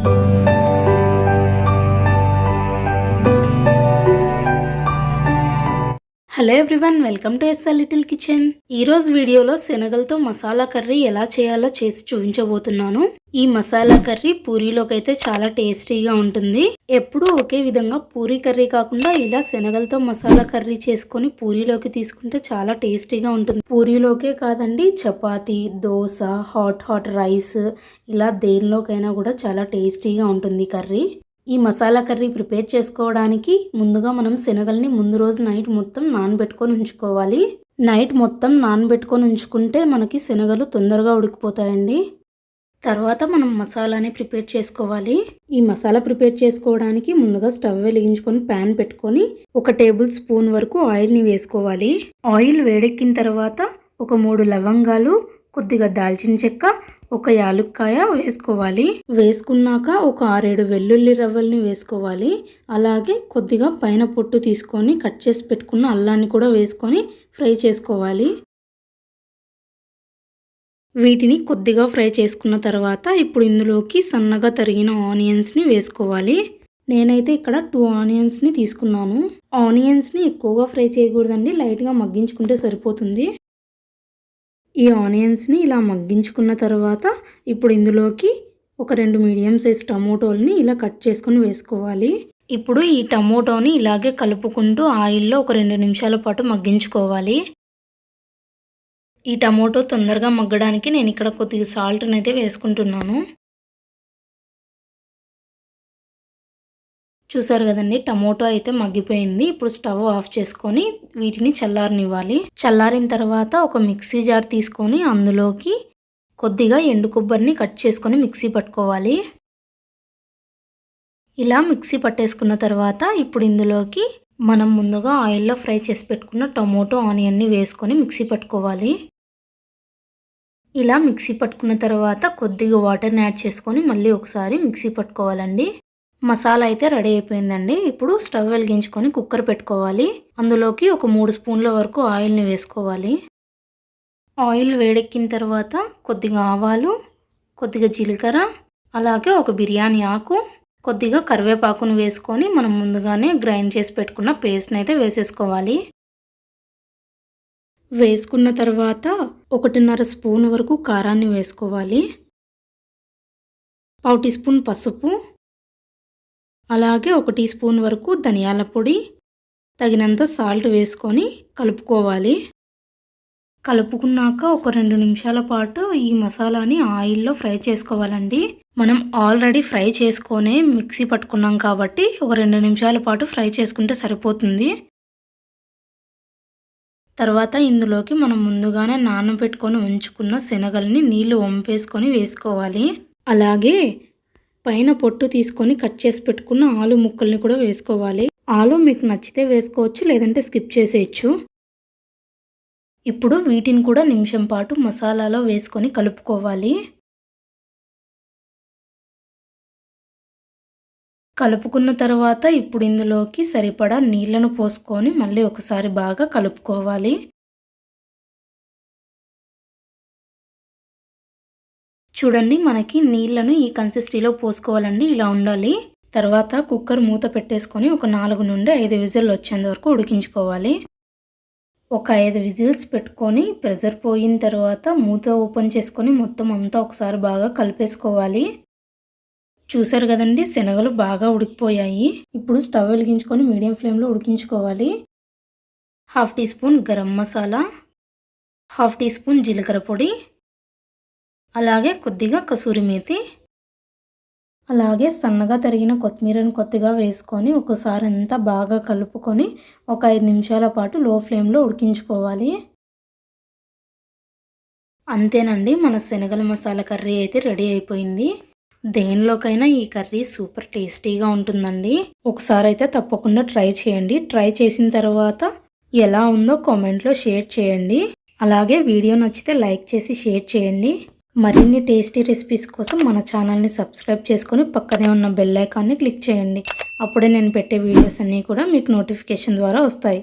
Bye. Hello everyone welcome to SR little kitchen. ఈరోజు వీడియోలో శనగలతో మసాలా కర్రీ ఎలా చేయాలో చేసి చూపించబోతున్నాను. ఈ మసాలా కర్రీ పూరీలోకి అయితే చాలా టేస్టీగా ఉంటుంది. ఎప్పుడూ ఒకే విధంగా పూరీ కర్రీ కాకుండా ఇలా శనగలతో మసాలా కర్రీ చేసుకొని పూరీలోకి తీసుకుంటే చాలా టేస్టీగా ఉంటుంది. పూరీలోకే కాదండి chapati dosa hot hot rice ఇలా దేనిలోకైనా కూడా చాలా టేస్టీగా ఉంటుంది కర్రీ. ఈ మసాలా కర్రీ ప్రిపేర్ చేసుకోవడానికి ముందుగా మనం శనగల్ని ముందు రోజు నైట్ మొత్తం నానబెట్టుకొని ఉంచుకోవాలి. నైట్ మొత్తం నానబెట్టుకొని ఉంచుకుంటే మనకి శనగలు తొందరగా ఉడికిపోతాయండి. తర్వాత మనం మసాలాని ప్రిపేర్ చేసుకోవాలి. ఈ మసాలా ప్రిపేర్ చేసుకోవడానికి ముందుగా స్టవ్ వెలిగించుకొని ప్యాన్ పెట్టుకొని ఒక టేబుల్ స్పూన్ వరకు ఆయిల్ని వేసుకోవాలి. ఆయిల్ వేడెక్కిన తర్వాత ఒక మూడు లవంగాలు కొద్దిగా దాల్చిన చెక్క ఒక యాలుక్కాయ వేసుకోవాలి. వేసుకున్నాక ఒక ఆరేడు వెల్లుల్లి రవ్వల్ని వేసుకోవాలి. అలాగే కొద్దిగా పైన పొట్టు తీసుకొని కట్ చేసి పెట్టుకున్న అల్లాన్ని కూడా వేసుకొని ఫ్రై చేసుకోవాలి. వీటిని కొద్దిగా ఫ్రై చేసుకున్న తర్వాత ఇప్పుడు ఇందులోకి సన్నగా తరిగిన ఆనియన్స్ని వేసుకోవాలి. నేనైతే ఇక్కడ టూ ఆనియన్స్ని తీసుకున్నాను. ఆనియన్స్ని ఎక్కువగా ఫ్రై చేయకూడదండి. లైట్గా మగ్గించుకుంటే సరిపోతుంది. ఈ ఆనియన్స్ని ఇలా మగ్గించుకున్న తర్వాత ఇప్పుడు ఇందులోకి ఒక రెండు మీడియం సైజ్ టమోటోల్ని ఇలా కట్ చేసుకొని వేసుకోవాలి. ఇప్పుడు ఈ టమోటోని ఇలాగే కలుపుకుంటూ ఆయిల్లో ఒక రెండు నిమిషాల పాటు మగ్గించుకోవాలి. ఈ టమోటో తొందరగా మగ్గడానికి నేను ఇక్కడ కొద్దిగా సాల్ట్ని అయితే వేసుకుంటున్నాను. చూసారు కదండి టమోటో అయితే మగ్గిపోయింది. ఇప్పుడు స్టవ్ ఆఫ్ చేసుకొని వీటిని చల్లారనివ్వాలి. చల్లారిన తర్వాత ఒక మిక్సీ జార్ తీసుకొని అందులోకి కొద్దిగా ఎండు కొబ్బరిని కట్ చేసుకొని మిక్సీ పట్టుకోవాలి. ఇలా మిక్సీ పట్టేసుకున్న తర్వాత ఇప్పుడు ఇందులోకి మనం ముందుగా ఆయిల్లో ఫ్రై చేసి పెట్టుకున్న టమోటో ఆనియన్ని వేసుకొని మిక్సీ పట్టుకోవాలి. ఇలా మిక్సీ పట్టుకున్న తర్వాత కొద్దిగా వాటర్ని యాడ్ చేసుకొని మళ్ళీ ఒకసారి మిక్సీ పట్టుకోవాలండి. మసాలా అయితే రెడీ అయిపోయిందండి. ఇప్పుడు స్టవ్ వెలిగించుకొని కుక్కర్ పెట్టుకోవాలి. అందులోకి ఒక మూడు స్పూన్ల వరకు ఆయిల్ని వేసుకోవాలి. ఆయిల్ వేడెక్కిన తర్వాత కొద్దిగా ఆవాలు కొద్దిగా జీలకర్ర అలాగే ఒక బిర్యానీ ఆకు కొద్దిగా కరివేపాకును వేసుకొని మనం ముందుగానే గ్రైండ్ చేసి పెట్టుకున్న పేస్ట్ని అయితే వేసేసుకోవాలి. వేసుకున్న తర్వాత ఒకటిన్నర స్పూన్ వరకు కారాన్ని వేసుకోవాలి. పావు టీ స్పూన్ పసుపు అలాగే ఒక టీ స్పూన్ వరకు ధనియాల పొడి తగినంత సాల్ట్ వేసుకొని కలుపుకోవాలి. కలుపుకున్నాక ఒక రెండు నిమిషాల పాటు ఈ మసాలాని ఆయిల్లో ఫ్రై చేసుకోవాలండి. మనం ఆల్రెడీ ఫ్రై చేసుకొనే మిక్సీ పట్టుకున్నాం కాబట్టి ఒక రెండు నిమిషాల పాటు ఫ్రై చేసుకుంటే సరిపోతుంది. తర్వాత ఇందులోకి మనం ముందుగానే నానబెట్టుకొని ఉంచుకున్న శనగల్ని నీళ్ళు వంపేసుకొని వేసుకోవాలి. అలాగే పైన పొట్టు తీసుకొని కట్ చేసి పెట్టుకున్న ఆలు ముక్కల్ని కూడా వేసుకోవాలి. ఆలు మీకు నచ్చితే వేసుకోవచ్చు లేదంటే స్కిప్ చేసేయచ్చు. ఇప్పుడు వీటిని కూడా నిమిషం పాటు మసాలాలో వేసుకొని కలుపుకోవాలి. కలుపుకున్న తర్వాత ఇప్పుడు ఇందులోకి సరిపడా నీళ్ళను పోసుకొని మళ్ళీ ఒకసారి బాగా కలుపుకోవాలి. చూడండి మనకి నీళ్ళను ఈ కన్సిస్టీలో పోసుకోవాలండి ఇలా ఉండాలి. తర్వాత కుక్కర్ మూత పెట్టేసుకొని ఒక నాలుగు నుండి ఐదు విజిల్ వచ్చేంత వరకు ఉడికించుకోవాలి. ఒక ఐదు విజిల్స్ పెట్టుకొని ప్రెషర్ పోయిన తర్వాత మూత ఓపెన్ చేసుకొని మొత్తం అంతా ఒకసారి బాగా కలిపేసుకోవాలి. చూసారు కదండి శనగలు బాగా ఉడికిపోయాయి. ఇప్పుడు స్టవ్ వెలిగించుకొని మీడియం ఫ్లేమ్లో ఉడికించుకోవాలి. Half teaspoon garam masala half teaspoon జీలకర్ర పొడి అలాగే కొద్దిగా కసూరి మేతి అలాగే సన్నగా తరిగిన కొత్తిమీరను కొద్దిగా వేసుకొని ఒకసారి అంతా బాగా కలుపుకొని ఒక ఐదు నిమిషాల పాటు లో ఫ్లేమ్లో ఉడికించుకోవాలి. అంతేనండి మన శనగల మసాలా కర్రీ అయితే రెడీ అయిపోయింది. దేనిలోకైనా ఈ కర్రీ సూపర్ టేస్టీగా ఉంటుందండి. ఒకసారి అయితే తప్పకుండా ట్రై చేయండి. ట్రై చేసిన తర్వాత ఎలా ఉందో కామెంట్లో షేర్ చేయండి. అలాగే వీడియో నచ్చితే లైక్ చేసి షేర్ చేయండి. మరిన్ని టేస్టీ రెసిపీస్ కోసం మన ఛానల్ని సబ్స్క్రైబ్ చేసుకొని పక్కనే ఉన్న బెల్ ఐకాన్ని క్లిక్ చేయండి. అప్పుడే నేను పెట్టే వీడియోస్ అన్నీ కూడా మీకు నోటిఫికేషన్ ద్వారా వస్తాయి.